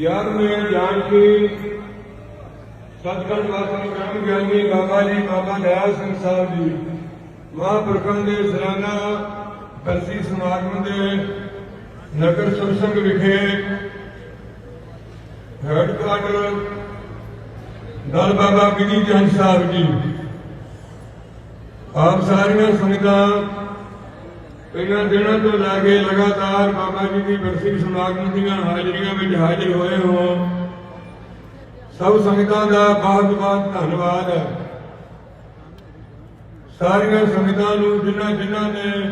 ਗਿਆਰਵੇਂ ਜਾਨਕੀ ਸਤਿਗੁਰ ਵਾਸੀ ਬ੍ਰਹਮ ਗਿਆਨੀ ਬਾਬਾ ਜੀ, ਬਾਬਾ ਦਇਆ ਸਿੰਘ ਸਾਹਿਬ ਜੀ। ਮਹਾਂਪੁਰਖਾਂ ਦੇ ਸਲਾਨਾ ਬਰਸੀ ਸਮਾਗਮ ਦੇ ਨਗਰ ਸੁਰਸੰਗ ਵਿਖੇ ਹੈਡਕੁਆਟਰ ਦਲ ਬਾਬਾ ਬਿਧੀ ਚੰਦ ਸਾਹਿਬ ਜੀ। ਆਪ ਸਾਰੀਆਂ ਸੰਗਤਾਂ ਇਹਨਾਂ ਦਿਨਾਂ ਤੋਂ ਲੈ ਕੇ ਲਗਾਤਾਰ ਬਾਬਾ ਜੀ ਦੀ ਬਰਸੀ ਸਮਾਗਮ ਦੀਆਂ ਹਾਜ਼ਰੀਆਂ ਵਿੱਚ ਹਾਜ਼ਰ ਹੋਏ ਹੋ। ਸਭ ਸੰਗਤਾਂ ਦਾ ਬਹੁਤ ਬਹੁਤ ਧੰਨਵਾਦ। ਸਾਰੀਆਂ ਸੰਗਤਾਂ ਨੂੰ ਜਿਨ੍ਹਾਂ ਜਿਨ੍ਹਾਂ ਨੇ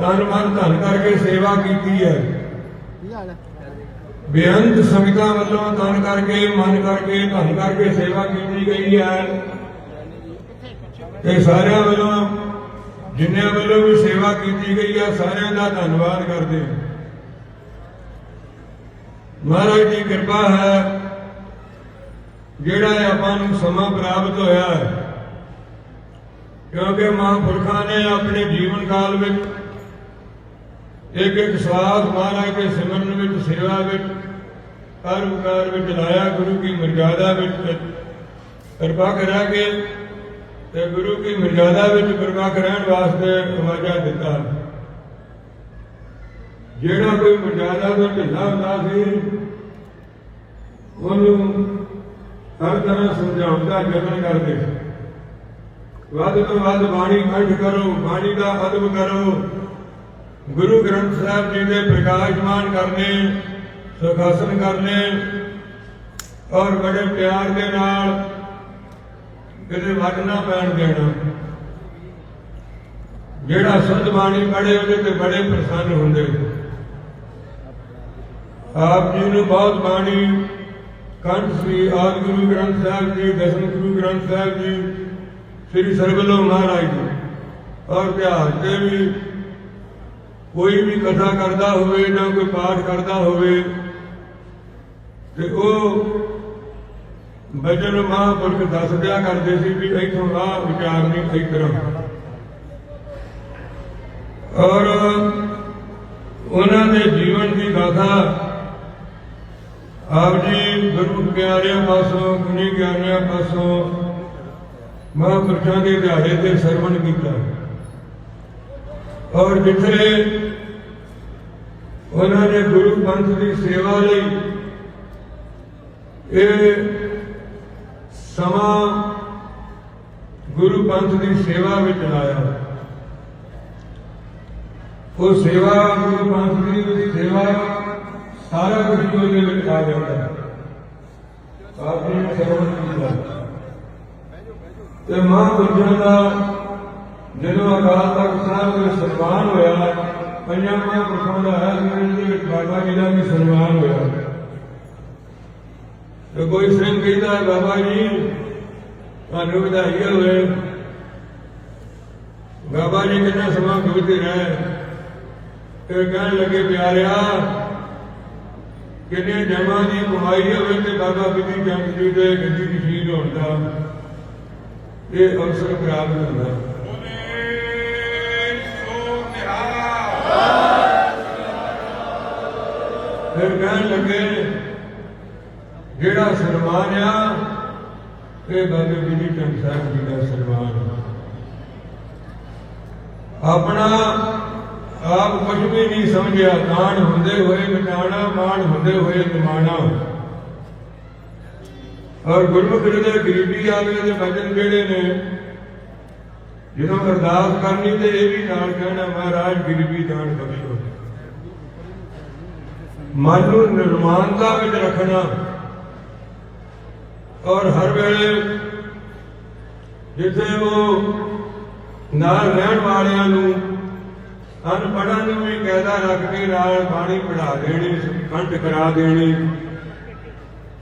ਤਨ ਮਨ ਧਨ ਕਰਕੇ ਸੇਵਾ ਕੀਤੀ ਹੈ ਹੈ। ਬੇਅੰਤ ਸੰਗਤਾਂ ਵੱਲੋਂ ਤਨ ਕਰਕੇ, ਮਨ ਕਰਕੇ, ਧਨ ਕਰਕੇ ਸੇਵਾ ਕੀਤੀ ਗਈ ਹੈ। ਤੇ ਸਾਰਿਆਂ ਵੱਲੋਂ ਜਿੰਨਿਆਂ ਵੱਲੋਂ ਵੀ ਸੇਵਾ ਕੀਤੀ ਗਈ ਹੈ ਸਾਰਿਆਂ ਦਾ ਧੰਨਵਾਦ ਕਰਦੇ ਹਾਂ। ਮਹਾਰਾਜ ਦੀ ਕਿਰਪਾ ਹੈ, ਜਿਹੜਾ ਆਪਾਂ ਨੂੰ ਸਮਾਂ ਪ੍ਰਾਪਤ ਹੋਇਆ ਹੈ। ਕਿਉਂਕਿ ਮਹਾਂਪੁਰਖਾਂ ਨੇ ਆਪਣੇ ਜੀਵਨ ਕਾਲ ਵਿੱਚ ਇੱਕ ਇੱਕ ਸਵਾਸ ਮਹਾਰਾਜ ਦੇ ਸਿਮਰਨ ਵਿੱਚ, ਸੇਵਾ ਵਿੱਚ, ਹਰ ਉਕਾਰ ਵਿੱਚ ਲਾਇਆ, ਗੁਰੂ ਕੀ ਮਰਜ਼ਾਦਾ ਵਿੱਚ। ਕਿਰਪਾ ਕਰਾ ਕੇ ਤੇ ਗੁਰੂ ਕੀ ਮਰਜ਼ਾਦਾ ਵਿੱਚ ਗੁਰਮੁਖ ਰਹਿਣ ਵਾਸਤੇ ਆਵਾਜ਼ਾ ਦਿੱਤਾ। ਜਿਹੜਾ ਕੋਈ ਮਰਜ਼ਾਦਾ ਤੋਂ ਢਿੱਲਾ ਹੁੰਦਾ ਸੀ, ਉਹਨੂੰ ਹਰ ਤਰ੍ਹਾਂ ਸਮਝਾਉਣ ਦਾ ਯਤਨ ਕਰਦੇ ਵੱਧ ਤੋਂ ਵੱਧ ਬਾਣੀ ਕੰਠ ਕਰੋ, ਬਾਣੀ ਦਾ ਅਦਬ ਕਰੋ। ਗੁਰੂ ਗ੍ਰੰਥ ਸਾਹਿਬ ਜੀ ਦੇ ਪ੍ਰਕਾਸ਼ਮਾਨ ਕਰਨੇ, ਸੁਖਾਸਨ ਕਰਨੇ ਔਰ ਬੜੇ ਪਿਆਰ ਦੇ ਨਾਲ ਕਿਤੇ ਵੱਟ ਨਾ ਪੈਣ ਦੇਣਾ। ਜਿਹੜਾ ਸੁਧ ਬਾਣੀ ਪੜ੍ਹੇ ਉਹਦੇ ਤੇ ਬੜੇ ਪ੍ਰਸੰਨ ਹੁੰਦੇ। ਆਪ ਜੀ ਨੂੰ ਬਹੁਤ ਬਾਣੀ ਕੰਠ ਸ੍ਰੀ ਆਦਿ ਗੁਰੂ ਗ੍ਰੰਥ ਸਾਹਿਬ ਜੀ, ਦਸਮ ਗੁਰੂ ਗ੍ਰੰਥ ਸਾਹਿਬ ਜੀ, ਸ੍ਰੀ ਸਰਬਲੋ ਮਹਾਰਾਜ ਜੀ। ਔਰ ਇਤਿਹਾਸ ਤੇ ਵੀ ਕੋਈ ਵੀ ਕਥਾ ਕਰਦਾ ਹੋਵੇ ਜਾਂ ਕੋਈ ਪਾਠ ਕਰਦਾ ਹੋਵੇ, ਤੇ ਉਹ ਭਜਨ ਮਹਾਂਪੁਰਖ ਦੱਸਦਿਆ ਕਰਦੇ ਸੀ ਵੀ ਇਥੋਂ ਆ ਵਿਚਾਰ ਨਹੀਂ ਇਸ ਔਰ ਉਹਨਾਂ ਦੇ ਜੀਵਨ ਦੀ ਗਾਥਾ ਆਪ ਜੀ ਗੁਰੂ ਪਿਆਰਿਆਂ ਪਾਸੋਂ, ਗੁਣੀ ਗਿਆਨਿਆਂ ਪਾਸੋਂ ਮਹਾਂਪੁਰਖਾਂ ਦੇ ਦਿਹਾੜੇ ਤੇ ਸਰਵਣ ਕੀਤਾ। ਔਰ ਜਿੱਥੇ ਉਹਨਾਂ ਨੇ ਗੁਰੂ ਪੰਥ ਦੀ ਸੇਵਾ ਲਈ ਇਹ ਸਮਾਂ ਗੁਰੂ ਪੰਥ ਦੀ ਸੇਵਾ ਵਿੱਚ ਲਾਇਆ। ਉਹ ਸੇਵਾ ਗੁਰੂ ਪੰਥ ਦੀ ਸੇਵਾ ਸਾਰਾ ਕੁਝ ਉਹਦੇ ਵਿੱਚ ਆ ਜਾਂਦਾ ਹੈ। ਆਪ ਸਰਵਣ ਕੀਤਾ ਤੇ ਮਹਾਂਪੁਰਖਾਂ ਦਾ ਜਦੋਂ ਅਕਾਲ ਤਖਤ ਸਾਹਿਬ ਦੇ ਸਨਮਾਨ ਹੋਇਆ, ਪੰਜਾਂ ਮਹਾਂਪੁਰਖਾਂ ਦਾ ਹੈ ਦੇ ਬਾਬਾ ਜੀ ਦਾ ਵੀ ਸਨਮਾਨ ਹੋਇਆ। ਤੇ ਕੋਈ ਸਿੰਘ ਕਹਿੰਦਾ ਬਾਬਾ ਜੀ ਤੁਹਾਨੂੰ ਵਧਾਈ ਹੋਵੇ। ਬਾਬਾ ਜੀ ਕਿੰਨਾ ਸਮਾਂ ਗੁਜ਼ਰੇ ਰਹੇ ਤੇ ਕਹਿਣ ਲੱਗੇ ਪਿਆਰਿਆ ਕਿੰਨੇ ਜਮਾਂ ਦੀ ਕਮਾਈ ਹੋਵੇ ਤੇ ਬਾਬਾ ਬਿਧੀ ਚੰਦ ਜੀ ਦੇ ਗੱਦੀ ਦੀ ਸ਼ਹੀਦ ਹੋਣ ਦਾ ਇਹ ਅਵਸਰ ਪ੍ਰਾਪਤ ਹੁੰਦਾ। ਫਿਰ ਕਹਿਣ ਲੱਗੇ ਜਿਹੜਾ ਸਨਮਾਨ ਆ, ਇਹ ਬਾਬੇ ਬਿਧੀ ਚੰਦ ਸਾਹਿਬ ਜੀ ਦਾ ਸਨਮਾਨ ਆਪਣਾ ਆਪ ਕੁਝ ਵੀ ਨਹੀਂ ਸਮਝਿਆ ਦਾਨ ਹੁੰਦੇ ਹੋਏ ਮਿਟਾਣਾ ਮਾਣ ਹੁੰਦੇ ਹੋਏ ਨਿਮਾਣਾ ਔਰ ਗੁਰਮੁਖ ਜਿਹੜੇ ਗਰੀਬੀ ਆਵੇ ਦੇ ਵਜਨ ਜਿਹੜੇ ਨੇ? ਜਦੋਂ ਅਰਦਾਸ ਕਰਨੀ ਤੇ ਇਹ ਵੀ ਨਾਲ ਕਹਿਣਾ, ਮਹਾਰਾਜ ਗਰੀਬੀ ਦਾਨ ਬਖਸ਼ੋ। ਮਨ ਨੂੰ ਨਿਰਮਾਨਤਾ ਵਿੱਚ ਰੱਖਣਾ। ਔਰ ਹਰ ਵੇਲੇ ਜਿੱਥੇ ਉਹ ਨਾਲ ਰਹਿਣ ਵਾਲਿਆਂ ਨੂੰ, ਅਨਪੜ੍ਹਾਂ ਨੂੰ ਵੀ ਕਾਇਦਾ ਰੱਖ ਕੇ ਨਾਲ ਬਾਣੀ ਪੜ੍ਹਾ ਦੇਣੀ ਕੰਠ ਕਰਾ ਦੇਣੀ।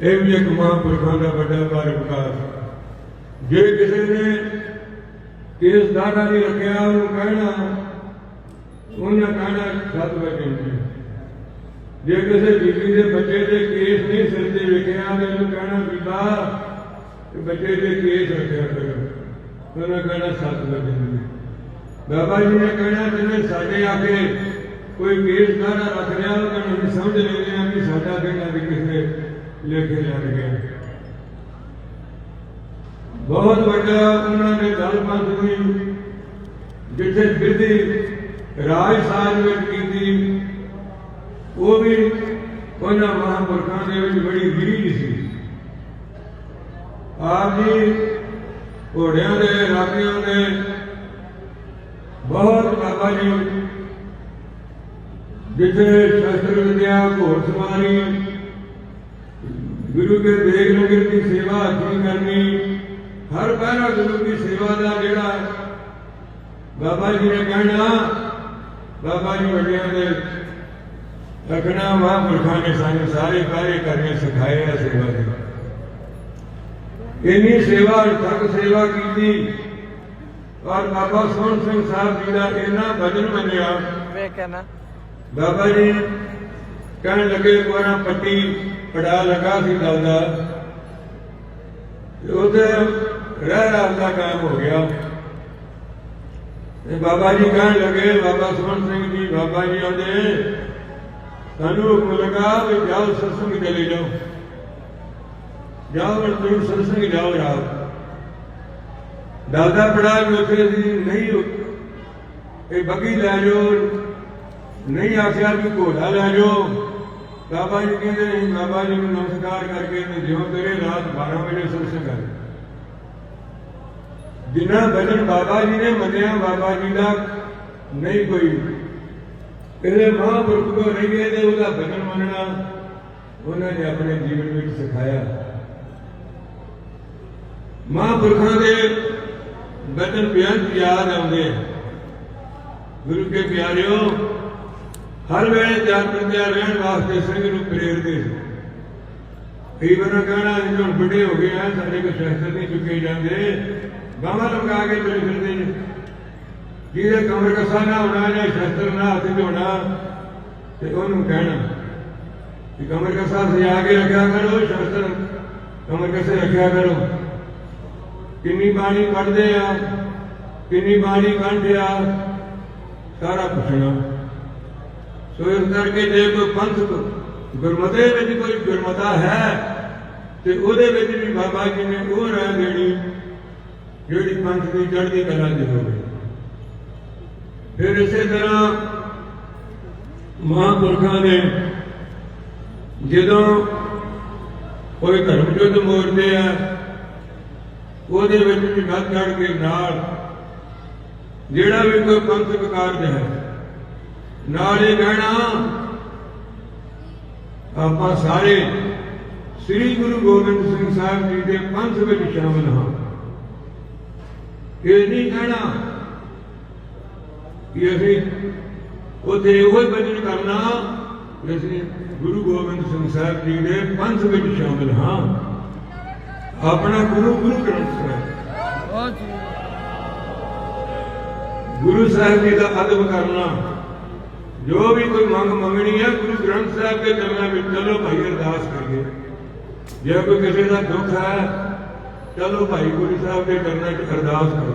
ਇਹ ਵੀ ਇੱਕ ਮਹਾਂਪੁਰਖਾਂ ਦਾ ਵੱਡਾ ਪਰਉਪਕਾਰ ਜੇ ਕਿਸੇ ਨੇ ਕੇਸ ਦਾਣਾ ਨਹੀਂ ਰੱਖਿਆ, ਉਹਨੂੰ ਕਹਿਣਾ, ਉਹਨਾਂ ਕਹਿਣਾ ਸਤ ਵਜੇ ਜੇ ਕਿਸੇ ਬੀਬੀ ਦੇ ਬੱਚੇ ਦੇ ਕੇਸ ਨਹੀਂ ਸਿਰ ਤੇ ਵੇਖਿਆ ਤੇ ਉਹਨੂੰ ਕਹਿਣਾ ਬੀਬਾ ਤੇ ਬੱਚੇ ਦੇ ਕੇਸ ਰੱਖਿਆ ਕਰੋ ਉਹਨਾਂ ਕਹਿਣਾ ਸਤ ਵਜੇ ਬਾਬਾ ਜੀ ਨੇ ਕਹਿਣਾ ਜਿਵੇਂ ਸਾਡੇ ਆ ਕੇ ਕੋਈ ਕੇਸ ਦਾਣਾ ਰੱਖ ਲਿਆ, ਉਹ ਕਹਿੰਦਾ ਸਮਝ ਲੈਂਦੇ ਆ ਵੀ ਸਾਡਾ ਕਹਿਣਾ ਵੀ ਕਿਸੇ ਲੇਖੇ ਲੱਗ ਗਿਆ। ਬਹੁਤ ਵੱਡਾ ਉਹਨਾਂ ਨੇ ਦਲ ਪੰਥ ਦੀ ਜਿੱਥੇ ਵਿਧੀ ਰਾਜ ਸਾਜ ਵਿੱਚ ਕੀਤੀ, ਉਹ ਵੀ ਉਹਨਾਂ ਮਹਾਂਪੁਰਖਾਂ ਦੇ ਵਿੱਚ ਬੜੀ ਰੀਝ ਸੀ। ਆਪ ਜੀ ਘੋੜਿਆਂ ਦੇ ਰਾਖਿਆਂ ਦੇ। ਬਹੁਤ ਬਾਬਾ ਜੀ, ਜਿੱਥੇ ਸ਼ਸਤਰ ਵਿਦਿਆ, ਘੋੜ ਸਵਾਰੀ, ਗੁਰੂ ਕੇ ਦੇਖ ਲੰਗਰ ਦੀ ਸੇਵਾ ਅੱਛੀ ਕਰਨੀ। ਹਰ ਪਹਿਰਾ ਗੁਰੂ ਦੀ ਸੇਵਾ ਦਾ ਜਿਹੜਾ ਬਾਬਾ ਜੀ ਨੇ ਕਹਿਣਾ, ਬਾਬਾ ਜੀ ਵੱਡਿਆਂ ਦੇ ਰੱਖਣਾ ਮਹਾਂਪੁਰਖਾਂ ਨੇ ਸਾਨੂੰ ਸਾਰੇ ਕਾਰੇ ਕਰਨੇ ਸਿਖਾਏ ਆ ਸੇਵਾ ਦੇ। ਇੰਨੀ ਸੇਵਾ ਅੱਜ ਤੱਕ ਸੇਵਾ ਕੀਤੀ। ਔਰ ਬਾਬਾ ਸੋਹਣ ਸਿੰਘ ਸਾਹਿਬ ਜੀ ਦਾ ਇੰਨਾ ਭਜਨ ਮੰਨਿਆ। ਵੇਖ ਨਾ ਬਾਬਾ ਜੀ ਕਹਿਣ ਲੱਗੇ ਕੋਰਾ ਪੱਟੀ ਪੜਾ ਲਗਾ ਸੀ ਦਲ ਉਹਦੇ ਰਹਿ ਰਾਤ ਦਾ ਕੰਮ ਹੋ ਗਿਆ। ਤੇ ਬਾਬਾ ਜੀ ਕਹਿਣ ਲੱਗੇ, ਬਾਬਾ ਸੁਮਨ ਸਿੰਘ ਜੀ, ਬਾਬਾ ਜੀ ਆਂਦੇ ਸਾਨੂੰ ਹੁਕਮ ਲਗਾ ਵੀ ਜਾਓ ਸਤਸੰਗ ਚਲੇ ਜਾਓ। ਜਾਓ ਹੁਣ ਤੁਸੀਂ ਸਤਸੰਗ ਜਾਓ ਰਾਤ ਦਾਦਾ ਪੜਾ ਵੀ ਉੱਥੇ ਸੀ ਨਹੀਂ ਇਹ ਬੱਗੀ ਲੈ ਜਾਓ। ਨਹੀਂ ਆਖਿਆ ਵੀ ਘੋੜਾ ਲੈ ਜਾਓ। ਬਾਬਾ ਜੀ ਕਹਿੰਦੇ ਨਹੀਂ ਬਾਬਾ ਜੀ ਨੂੰ ਨਮਸਕਾਰ ਕਰਕੇ ਤੇ ਜਿਉਂ ਤੇਰੇ ਰਾਤ 12 ਵਜੇ ਸਤਸੰਗ ਕਰ ਜਿਨ੍ਹਾਂ ਭਜਨ ਬਾਬਾ ਜੀ ਨੇ ਮੰਨਿਆ, ਬਾਬਾ ਜੀ ਦਾ ਨਹੀਂ ਕੋਈ। ਇਹਦੇ ਮਹਾਂਪੁਰਖ ਕੋ ਨਹੀਂ ਗਏ ਤੇ ਉਹਦਾ ਭਜਨ ਮੰਨਣਾ, ਉਹਨਾਂ ਨੇ ਆਪਣੇ ਜੀਵਨ ਵਿੱਚ ਸਿਖਾਇਆ। ਮਹਾਂਪੁਰਖਾਂ ਦੇ ਬਚਨ ਬੇਅੰਤ ਯਾਦ ਆਉਂਦੇ ਆ। ਗੁਰੂ ਕੇ ਪਿਆਰਿਓ, ਹਰ ਵੇਲੇ ਤਿਆਰ ਪ੍ਰਤਿਆ ਰਹਿਣ ਵਾਸਤੇ ਸਿੰਘ ਨੂੰ ਪ੍ਰੇਰਦੇ ਸੀ। ਕਈ ਵਾਰ ਕਹਿਣਾ ਅਸੀਂ ਹੁਣ ਵੱਡੇ ਹੋ ਗਏ ਆ, ਸਾਡੇ ਕੋਲ ਸ਼ਸਤਰ ਨਹੀਂ ਚੁੱਕੇ ਜਾਂਦੇ। ਬਾਹਾਂ ਲਗਾ ਕੇ ਤੁਰੇ ਫਿਰਦੇ ਨੇ। ਜਿਹਦੇ ਕਮਰ ਕਸਾ ਨਾ ਹੋਣਾ ਜਾਂ ਸ਼ਸਤਰ ਨਾ ਹੱਥ 'ਚ ਹੋਣਾ, ਤੇ ਉਹਨੂੰ ਕਹਿਣਾ ਕਿ ਕਮਰ ਕਸਾ ਆ ਕੇ ਰੱਖਿਆ ਕਰੋ, ਸ਼ਸਤਰ ਕਮਰ ਕਸੇ ਰੱਖਿਆ ਕਰੋ। ਕਿੰਨੀ ਬਾਣੀ ਪੜ੍ਹਦੇ ਆ, ਕਿੰਨੀ ਬਾਣੀ ਪੜ੍ਹਦੇ ਆ, ਸਾਰਾ ਪੁੱਛਣਾ। ਸੋ ਇਸ ਕਰਕੇ ਜੇ ਕੋਈ ਪੰਥ ਗੁਰਮਤੇ ਵਿੱਚ ਕੋਈ ਗੁਰਮਤਾ ਹੈ, ਤੇ ਉਹਦੇ ਵਿੱਚ ਵੀ ਬਾਬਾ ਜੀ ਨੇ ਉਹ ਰਾਹ ਦੇਣੀ, ਜਿਹੜੀ ਪੰਥ ਦੀ ਚੜ੍ਹਦੀ ਕਲਾ ਦੀ ਹੋਵੇ। ਫਿਰ ਇਸੇ ਤਰ੍ਹਾਂ ਮਹਾਂਪੁਰਖਾਂ ਨੇ ਜਦੋਂ ਕੋਈ ਧਰਮ ਯੁੱਧ ਮੋੜਦੇ ਆ ਉਹਦੇ ਵਿੱਚ ਵੀ ਵੱਧ ਚੜ ਕੇ ਨਾਲ ਜਿਹੜਾ ਵੀ ਕੋਈ ਪੰਥਕ ਕਾਰਜ ਹੈ, ਨਾਲ ਇਹ ਕਹਿਣਾ, ਆਪਾਂ ਸਾਰੇ ਸ੍ਰੀ ਗੁਰੂ ਗੋਬਿੰਦ ਸਿੰਘ ਸਾਹਿਬ ਜੀ ਦੇ ਪੰਥ ਵਿੱਚ ਸ਼ਾਮਲ ਹਾਂ। ਇਹ ਨਹੀਂ ਕਹਿਣਾ ਕਿ ਅਸੀਂ ਉਥੇ ਉਹ ਹੀ ਭਜਨ ਕਰਨਾ ਕਿ ਅਸੀਂ ਗੁਰੂ ਗੋਬਿੰਦ ਸਿੰਘ ਸਾਹਿਬ ਜੀ ਦੇ ਪੰਥ ਵਿੱਚ ਸ਼ਾਮਲ ਹਾਂ। ਆਪਣਾ ਗੁਰੂ ਗੁਰੂ ਗ੍ਰੰਥ ਸਾਹਿਬ ਬਹੁਤ ਗੁਰੂ ਸਾਹਿਬ ਜੀ ਦਾ ਅਦਬ ਕਰਨਾ, ਜੋ ਵੀ ਕੋਈ ਮੰਗ ਮੰਗਣੀ ਹੈ ਗੁਰੂ ਗ੍ਰੰਥ ਸਾਹਿਬ ਦੇ ਚਰਨਾਂ ਵਿੱਚ ਚਲੋ ਭਾਈ ਅਰਦਾਸ ਕਰੀਏ। ਜੇ ਕੋਈ ਕਿਸੇ ਦਾ ਦੁੱਖ ਹੈ, ਚਲੋ ਭਾਈ ਗੁਰੂ ਸਾਹਿਬ ਦੇ ਚਰਨਾਂ 'ਚ ਅਰਦਾਸ ਕਰੋ।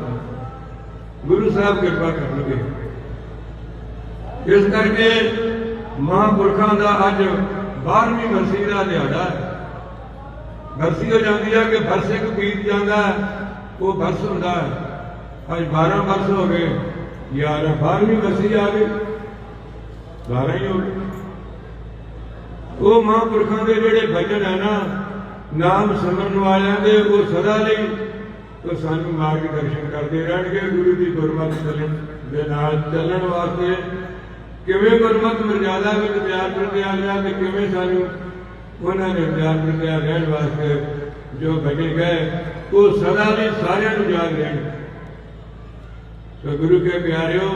ਗੁਰੂ ਸਾਹਿਬ ਕਿਰਪਾ ਕਰਨਗੇ। ਇਸ ਕਰਕੇ ਮਹਾਂਪੁਰਖਾਂ ਦਾ ਅੱਜ 12ਵੀਂ ਬਰਸੀ ਦਾ ਦਿਹਾੜਾ ਹੈ। ਬਰਸੀ ਹੋ ਜਾਂਦੀ ਹੈ ਕਿ ਬਰਸ ਇੱਕ ਬੀਤ ਜਾਂਦਾ ਹੈ ਉਹ ਬਰਸ ਹੁੰਦਾ। ਹੈ ਅੱਜ 12 ਬਰਸ ਹੋ ਗਏ ਯਾਰ 12ਵੀਂ ਬਰਸੀ ਆ ਗਈ। 12 ਹੀ ਹੋ ਗਏ। ਉਹ ਮਹਾਂਪੁਰਖਾਂ ਦੇ ਜਿਹੜੇ ਭਜਨ ਹੈ ਨਾ, ਨਾਮ ਸਿਮਰਨ ਵਾਲਿਆਂ ਦੇ, ਉਹ ਸਦਾ ਲਈ, ਉਹ ਸਾਨੂੰ ਮਾਰਗ ਦਰਸ਼ਨ ਕਰਦੇ ਰਹਿਣਗੇ, ਗੁਰੂ ਦੀ ਗੁਰਮਤਿ ਚੱਲਣ ਦੇ ਨਾਲ ਚੱਲਣ ਵਾਸਤੇ। ਕਿਵੇਂ ਗੁਰਮਤਿ ਮਰਜ਼ਾਦਾ ਵਿੱਚ ਪਿਆਰ ਪ੍ਰਤਿਆ ਲਿਆ ਤੇ ਕਿਵੇਂ ਸਾਨੂੰ ਉਹਨਾਂ ਨੇ ਪਿਆਰ ਪ੍ਰਤਿਆ ਰਹਿਣ ਵਾਸਤੇ ਜੋ ਬਣੇ ਗਏ, ਉਹ ਸਦਾ ਲਈ ਸਾਰਿਆਂ ਨੂੰ ਯਾਦ ਰਹਿਣ ਸੋ ਗੁਰੂ ਕੇ ਪਿਆਰਿਓ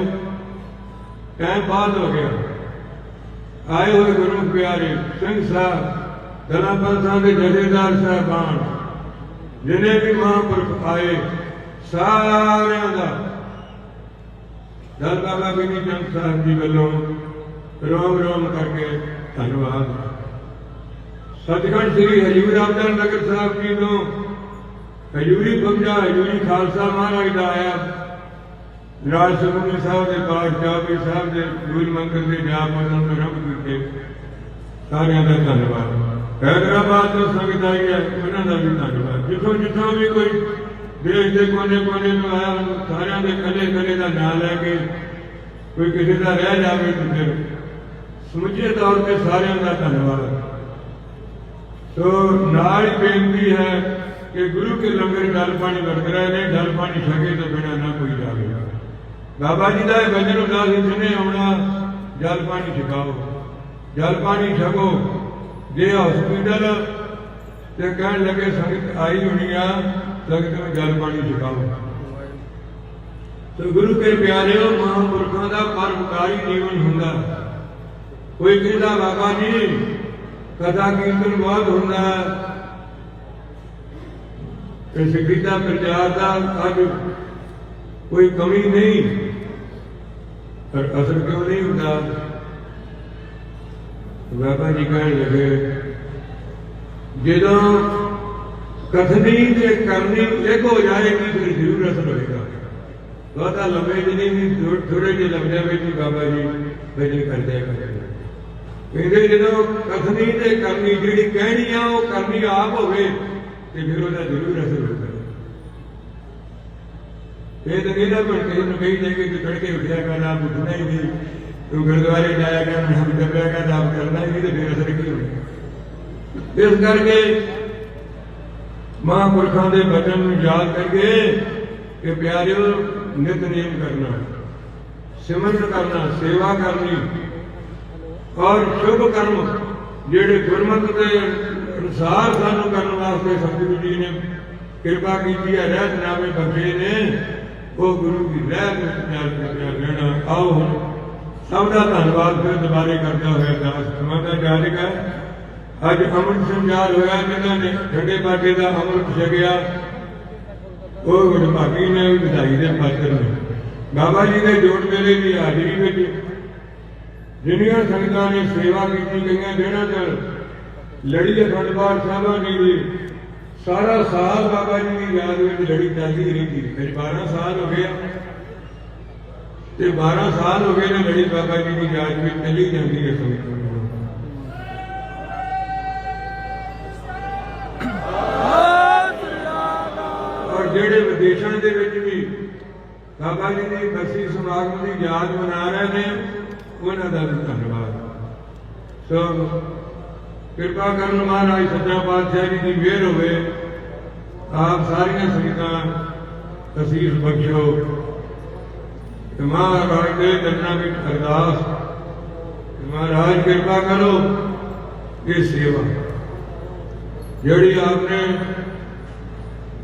ਟਾਈਮ ਬਾਅਦ ਹੋ ਗਿਆ। ਆਏ ਹੋਏ ਗੁਰੂ ਪਿਆਰੇ ਸਿੰਘ ਸਾਹਿਬ, ਦਲਾਂ ਪੰਥਾਂ ਦੇ ਜਥੇਦਾਰ ਸਾਹਿਬਾਨ, ਜਿਨੇ ਵੀ ਮਹਾਂਪੁਰਖ ਆਏ, ਸਾਰਿਆਂ ਦਾ ਦਲ ਬਾਬਾ ਬਿਨੀ ਚੰਦ ਸਾਹਿਬ ਜੀ ਵੱਲੋਂ ਰੋਮ ਰੋਮ ਕਰਕੇ ਧੰਨਵਾਦ। ਸਤਿਗੁਰ ਸ੍ਰੀ ਹਜੂਰ ਰਾਮਦਾਸ ਨਗਰ ਸਾਹਿਬ ਜੀ ਨੂੰ ਹਜੂਰੀ ਬੁੱਝਾ ਹਜੂਰੀ ਖਾਲਸਾ ਮਹਾਰਾਜ ਦਾ ਆਇਆ। ਰਾਜ ਸੁਖਮਨੀ ਸਾਹਿਬ ਦੇ ਪਾਤਸ਼ਾਹ ਜਾਪੀ ਸਾਹਿਬ ਦੇ ਗੁਰੂ ਮੰਗਲ ਦੇ ਜਾਪ ਉਹਨਾਂ ਨੂੰ ਰੱਬ ਕੀਤੇ। ਸਾਰਿਆਂ ਦਾ ਧੰਨਵਾਦ। ਹੈਦਰਾਬਾਦ ਤੋਂ ਸੰਗਤ ਆਈ ਹੈ, ਉਹਨਾਂ ਦਾ ਵੀ ਧੰਨਵਾਦ। ਜਿੱਥੋਂ ਜਿੱਥੋਂ ਵੀ ਕੋਈ ਦੇਸ਼ ਦੇ ਕੋਨੇ ਕੋਨੇ ਨੂੰ ਆਇਆ ਸਾਰਿਆਂ ਦੇ ਕੱਲੇ ਕੱਲੇ ਦਾ ਨਾਮ ਲੈ ਕੇ ਕੋਈ ਕਿਸੇ ਦਾ ਰਹਿ ਜਾਵੇ ਤਾਂ ਫਿਰ ਸਮੁੱਚੇ ਤੌਰ ਤੇ ਸਾਰਿਆਂ ਦਾ ਧੰਨਵਾਦ। ਸੋ ਨਾਲ ਹੀ ਬੇਨਤੀ ਹੈ ਕਿ ਗੁਰੂ ਕੇ ਲੰਗਰ ਜਲ ਪਾਣੀ ਵਰਤ ਰਹੇ ਨੇ ਜਲ ਪਾਣੀ ਛਕੇ ਤੋਂ ਬਿਨਾਂ ਨਾ ਕੋਈ ਜਾਵੇ। ਬਾਬਾ ਜੀ ਦਾ ਇਹ ਵਚਨ ਹੁੰਦਾ ਸੀ, ਜਿਹਨੇ ਆਉਣਾ ਜਲ ਪਾਣੀ ਛਕਾਓ। ਜਲ ਪਾਣੀ ਛਕੋ। ਜੇ ਹਸਪੀਟਲ ਤੇ ਕਹਿਣ ਲੱਗੇ ਸੰਗਤ ਆਈ ਹੋਣੀ ਆ, ਸੰਗਤ ਨੂੰ ਜਲ ਪਾਣੀ ਛਕਾਓ। ਸੋ ਗੁਰੂ ਕੇ ਪਿਆਰਿਓ ਮਹਾਂਪੁਰਖਾਂ ਦਾ ਪਰਮਕਾਰੀ ਜੀਵਨ ਹੁੰਦਾ। ਕੋਈ ਕਹਿੰਦਾ, ਬਾਬਾ ਜੀ ਕਥਾ ਕੀਰਤਨ ਬਹੁਤ ਹੁੰਦਾ ਤੇ ਸਿੱਖੀ ਦਾ ਪ੍ਰਚਾਰ ਦਾ ਅੱਜ ਕੋਈ ਕਮੀ ਨਹੀਂ ਪਰ ਅਸਰ ਕਿਉਂ ਨਹੀਂ ਹੁੰਦਾ ਬਾਬਾ ਜੀ ਕਹਿਣ ਲੱਗੇ ਜਦੋਂ ਕਥਨੀ ਤੇ ਕਰਨੀ ਇੱਕ ਹੋ ਜਾਏਗੀ ਫਿਰ ਜ਼ਰੂਰ ਅਸਰ ਹੋਏਗਾ ਬਹੁਤਾ ਲੰਬੇ ਜਿਹੇ ਨਹੀਂ ਥੋੜੇ ਜਿਹੇ ਲੰਬਿਆਂ ਵਿੱਚ ਹੀ ਬਾਬਾ ਜੀ ਭਜਨ ਕਰਦੇ ਆ ਕਰਦੇ ਜਦੋਂ ਕਥਨੀ ਤੇ ਕਰਨੀ ਜਿਹੜੀ ਕਹਿਣੀ ਆ, ਉਹ ਕਰਨੀ ਆਪ ਹੋਵੇ ਤੇ ਫਿਰ ਉਹਦਾ ਜ਼ਰੂਰ ਅਸਰ ਹੋਵੇਗਾ ਇਹ ਤਾਂ ਇਹਦਾ ਪਰ ਕਿਸੇ ਨੂੰ ਕਹੀ ਦੇ ਕਿ ਤੜਕੇ ਉੱਠਿਆ ਕਰ, ਆਪ ਉੱਠਣਾ ਹੀ ਨਹੀਂ। ਤੂੰ ਗੁਰਦੁਆਰੇ ਜਾਇਆ ਕਰ ਹਮ ਦੱਬਿਆ ਕਰ ਆਪ ਕਰਨਾ ਹੀ ਨਹੀਂ ਤੇ ਫਿਰ ਅਸਰ ਕੀ ਹੋਣਾ ਇਸ ਕਰਕੇ ਮਹਾਂਪੁਰਖਾਂ ਦੇ ਬਚਨ ਨੂੰ ਯਾਦ ਕਰਕੇ ਕਿ ਪਿਆਰਿਓ ਨਿਤਨੇਮ ਕਰਨਾ, ਸਿਮਰਨ ਕਰਨਾ, ਸੇਵਾ ਕਰਨੀ ਔਰ ਸ਼ੁਭ ਕਰਮ ਜਿਹੜੇ ਗੁਰਮਤਿ ਦੇ ਅਨੁਸਾਰ ਸਾਨੂੰ ਕਰਨ ਵਾਸਤੇ ਸਤਿਗੁਰੂ ਜੀ ਨੇ ਕਿਰਪਾ ਕੀਤੀ ਹੈ, ਰਹਿਤ ਨਾਮੇ ਬਖਸ਼ੇ ਨੇ। ਉਹ ਗੁਰੂ ਦੀ ਰਹਿਤ ਵਿੱਚ ਪਿਆਰ ਰਹਿਣਾ ਆਓ ਹੁਣ ਸਭ ਦਾ ਧੰਨਵਾਦ ਫਿਰ ਦੁਬਾਰੇ ਕਰਦਾ ਹੋਇਆ ਦਾਸ ਸਮਾਂ ਦਾ ਜਾਰਿਕ ਹੈ। ਅੱਜ ਅੰਮ੍ਰਿਤ ਸੰਚਾਰ ਹੋਇਆ, ਜਿਨ੍ਹਾਂ ਨੇ ਠੰਡੇ ਬਾਟੇ ਦਾ ਅੰਮ੍ਰਿਤ ਛਕਿਆ। ਉਹ ਗੁਰਭਾਗੀ ਨੇ ਵਿਦਾਈ ਦੇ ਪਾਤਰ ਨੇ। ਬਾਬਾ ਜੀ ਦੇ ਜੋੜ ਮੇਲੇ ਦੀ ਹਾਜ਼ਰੀ ਵਿੱਚ ਜਿਹੜੀਆਂ ਸੰਗਤਾਂ ਨੇ ਸੇਵਾ ਕੀਤੀ ਗਈਆਂ ਜਿਹਨਾਂ ਚ ਲੜੀ ਅਖੰਡ ਪਾਠ ਸਾਹਿਬਾਂ ਦੀ ਸਾਰਾ ਸਾਲ ਬਾਬਾ ਜੀ ਦੀ ਯਾਦ ਵਿੱਚ ਲੜੀ ਚੱਲਦੀ ਰਹਿੰਦੀ ਫਿਰ 12 ਸਾਲ ਹੋ ਗਏ ਤੇ 12 ਸਾਲ ਹੋ ਗਏ ਨੇ ਲੜੀ ਬਾਬਾ ਜੀ ਦੀ ਯਾਦ ਵਿੱਚ ਚੱਲੀ ਜਾਂਦੀ ਹੈ ਸੰਗਤਾਂ। ਔਰ ਜਿਹੜੇ ਵਿਦੇਸ਼ਾਂ ਦੇ ਵਿੱਚ ਵੀ ਬਾਬਾ ਜੀ ਦੀ ਬਰਸੀ ਸਮਾਗਮ ਦੀ ਯਾਦ ਮਨਾ ਰਹੇ ਨੇ ਉਹਨਾਂ ਦਾ ਵੀ ਧੰਨਵਾਦ। ਸੋ ਕਿਰਪਾ ਕਰਨ ਮਹਾਰਾਜ ਸੱਚਾ ਪਾਤਸ਼ਾਹ ਜੀ ਦੀ ਮਿਹਰ ਹੋਵੇ। ਆਪ ਸਾਰੀਆਂ ਸੰਗਤਾਂ ਅਸੀਸ ਬਖਸ਼ੋ। ਤੇ ਮਹਾਰਾਜ ਦੇ ਦਰਨਾਂ ਵਿੱਚ ਅਰਦਾਸ। ਮਹਾਰਾਜ ਕਿਰਪਾ ਕਰੋ ਇਹ ਸੇਵਾ। ਜਿਹੜੀ ਆਪਨੇ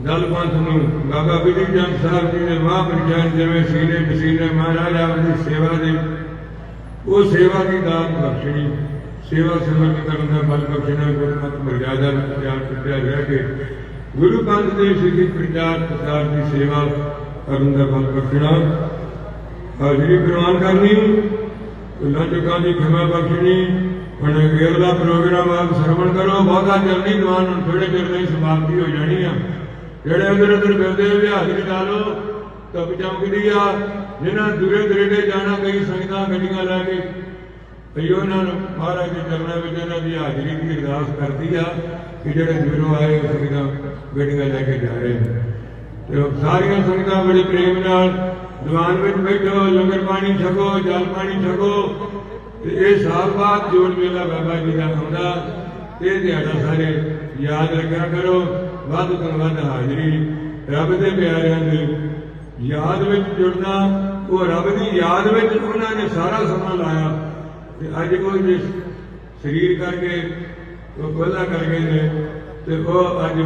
ਦਲ ਪੰਥ ਨੂੰ ਬਾਬਾ ਬਿਧੀ ਚੰਦ ਸਾਹਿਬ ਜੀ ਨੇ ਮਹਾਂਪੁਰਖਾਂ ਜਿਵੇਂ ਸੀਨੇ ਪਸੀਨੇ ਮਹਾਰਾਜ ਆਪਣੀ ਸੇਵਾ ਦੇ ਉਹ ਸੇਵਾ ਦੀ ਦਾਤ ਬਖਸ਼ਣੀ, ਸੇਵਾ ਸਿਮਰਨ ਕਰਨ ਦਾ ਬਲ ਬਖਸ਼ਣਾ, ਗੁਰਮਤਿ ਮਰਜ਼ਾਦਾ ਵਿੱਚ ਪਿਆਰ ਰਹਿ ਕੇ ਗੁਰੂ ਪੰਥ ਦੇ ਸਿੱਖੀ ਪ੍ਰਚਾਰ ਪ੍ਰਸਾਰ ਦੀ ਸੇਵਾ ਕਰਨ ਦਾ ਬਲ ਬਖਸ਼ਣਾ। ਹਾਜ਼ਰੀ ਪ੍ਰਵਾਨ ਕਰਨੀ ਉਹਨਾਂ ਚੁੱਕਾਂ ਦੀ ਖਿਮਾ ਬਖਸ਼ਣੀ, ਹੁਣ ਅਗਲਾ ਪ੍ਰੋਗਰਾਮ ਆਪ ਸਰਵਣ ਕਰੋ, ਬਹੁਤਾ ਜਲਦੀ ਨਹੀਂ ਦੀਵਾਨ ਹੁਣ ਥੋੜੇ ਚਿਰ ਨਹੀਂ ਸਮਾਪਤੀ ਹੋ ਜਾਣੀ ਆ। ਜਿਹੜੇ ਅੰਦਰ ਅੰਦਰ ਮਿਲਦੇ ਆ ਵੀ ਹਾਜ਼ਰੀ ਲਾ ਲਓ ਤਬ ਚਮਕਦੀ ਆ ਜਿਨ੍ਹਾਂ ਦੂਰੇ ਦਰੇਡੇ ਜਾਣਾ, ਕਈ ਸੰਗਤਾਂ ਗੱਡੀਆਂ ਲੈ ਕੇ, ਭਈ ਉਹਨਾਂ ਨੂੰ ਮਹਾਰਾਜ ਦੇ ਚਰਨਾਂ ਵਿੱਚ ਇਹਨਾਂ ਦੀ ਹਾਜ਼ਰੀ ਦੀ ਅਰਦਾਸ ਕਰਦੀ ਆ ਕਿ ਜਿਹੜੇ ਦੂਰੋਂ ਆਏ ਉਹ ਸੰਗਤਾਂ ਗੱਡੀਆਂ ਲੈ ਕੇ ਜਾ ਰਹੇ ਤੇ ਸਾਰੀਆਂ ਸੰਗਤਾਂ ਬੜੇ ਪ੍ਰੇਮ ਨਾਲ ਦੀਵਾਨ ਵਿੱਚ ਬੈਠੋ, ਲੰਗਰ ਪਾਣੀ ਛਕੋ, ਜਲ ਪਾਣੀ ਛਕੋ। ਤੇ ਇਹ ਸਾਲ ਬਾਅਦ ਜੋੜ ਮੇਲਾ ਬਾਬਾ ਜੀ ਦਾ ਹੁੰਦਾ ਇਹ ਦਿਹਾੜਾ ਸਾਰੇ ਯਾਦ ਰੱਖਿਆ ਕਰੋ। ਵੱਧ ਤੋਂ ਵੱਧ ਹਾਜ਼ਰੀ ਰੱਬ ਦੇ ਪਿਆਰਿਆਂ ਦੀ ਯਾਦ ਵਿੱਚ ਜੁੜਨਾ, ਉਹ ਰੱਬ ਦੀ ਯਾਦ ਵਿੱਚ ਉਹਨਾਂ ਨੇ ਸਾਰਾ ਸਮਾਂ ਲਾਇਆ। ਤੇ ਅੱਜ ਕੋਈ ਜਿਸ ਸਰੀਰ ਕਰਕੇ, ਉਹ ਕੋਲਾ ਕਰ ਗਏ ਨੇ, ਤੇ ਉਹ ਅੱਜ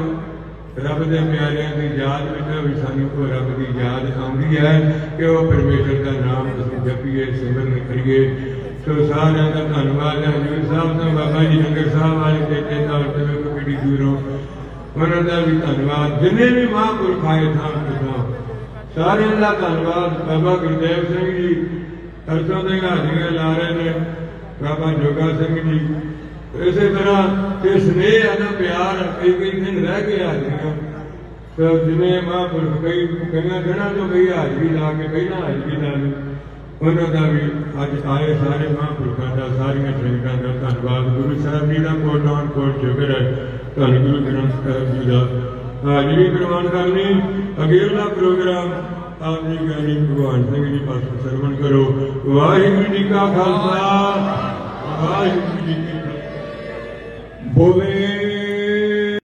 ਰੱਬ ਦੇ ਪਿਆਰਿਆਂ ਦੀ ਯਾਦ ਵਿੱਚ ਵੀ ਸਾਨੂੰ ਉਹ ਰੱਬ ਦੀ ਯਾਦ ਆਉਂਦੀ ਹੈ ਕਿ ਉਹ ਪਰਮੇਸ਼ਰ ਦਾ ਨਾਮ ਅਸੀਂ ਜਪੀਏ, ਸਿਮਰਨ ਕਰੀਏ। ਸੋ ਸਾਰਿਆਂ ਦਾ ਧੰਨਵਾਦ ਹੈ। ਜੀ ਸਾਹਿਬ ਦਾ ਬਾਬਾ ਜੀ ਨਗਰ ਸਾਹਿਬ ਵਾਲੇ ਤੇ ਤੇ ਤੌਰ ਤੇ ਕਿਹੜੀ ਦੂਰੋਂ, ਉਹਨਾਂ ਦਾ ਵੀ ਧੰਨਵਾਦ। ਜਿੰਨੇ ਵੀ ਮਹਾਂਪੁਰਖ ਆਏ, ਥਾਂ ਤੋਂ ਸਾਰਿਆਂ ਦਾ ਧੰਨਵਾਦ। ਬਾਬਾ ਗੁਰਦੇਵ ਸਿੰਘ ਜੀ ਅਰਜੋਂ ਦੇ ਹਾਜ਼ਰੀਆਂ ਲਾ ਰਹੇ ਨੇ, ਬਾਬਾ ਜੋਗਾ ਸਿੰਘ ਜੀ। ਇਸੇ ਤਰ੍ਹਾਂ ਤੇ ਸਨੇਹ ਆ ਪਿਆਰ ਕਈ ਕਈ ਦਿਨ ਰਹਿ ਕੇ ਹਾਜ਼ਰੀਆਂ ਸੋ ਜਿਵੇਂ ਮਹਾਂਪੁਰਖ ਕਈ ਕਈਆਂ ਦਿਨਾਂ ਤੋਂ ਕਈ ਹਾਜ਼ਰੀ ਲਾ ਕੇ, ਪਹਿਲਾਂ ਹਾਜ਼ਰੀ ਲਾ ਲਈ। ਉਹਨਾਂ ਦਾ ਵੀ ਅੱਜ ਆਏ ਸਾਰੇ ਮਹਾਂਪੁਰਖਾਂ ਦਾ, ਸਾਰੀਆਂ ਸੰਗਤਾਂ ਦਾ ਧੰਨਵਾਦ। ਗੁਰੂ ਸਾਹਿਬ ਜੀ ਦਾ ਕੋਟ ਨਾਮ ਕੋਟ ਸ਼ੁਕਰ ਹੈ। ਧੰਨ ਗੁਰੂ ਗ੍ਰੰਥ ਸਾਹਿਬ ਜੀ ਦਾ। ਹਾਜ਼ਰੀ ਪ੍ਰਵਾਨ ਕਰਨੀ ਅਗੇਲਾ ਪ੍ਰੋਗਰਾਮ, ਆਪ ਜੀ ਗਿਆਨੀ ਭਗਵਾਨ ਸਿੰਘ ਜੀ ਪਾਸੋਂ ਸਰਵਣ ਕਰੋ। ਵਾਹਿਗੁਰੂ ਜੀ ਕਾ ਖਾਲਸਾ, ਵਾਹਿਗੁਰੂ ਜੀ ਕੀ ਫਤਿਹ। ਬੋਲੇ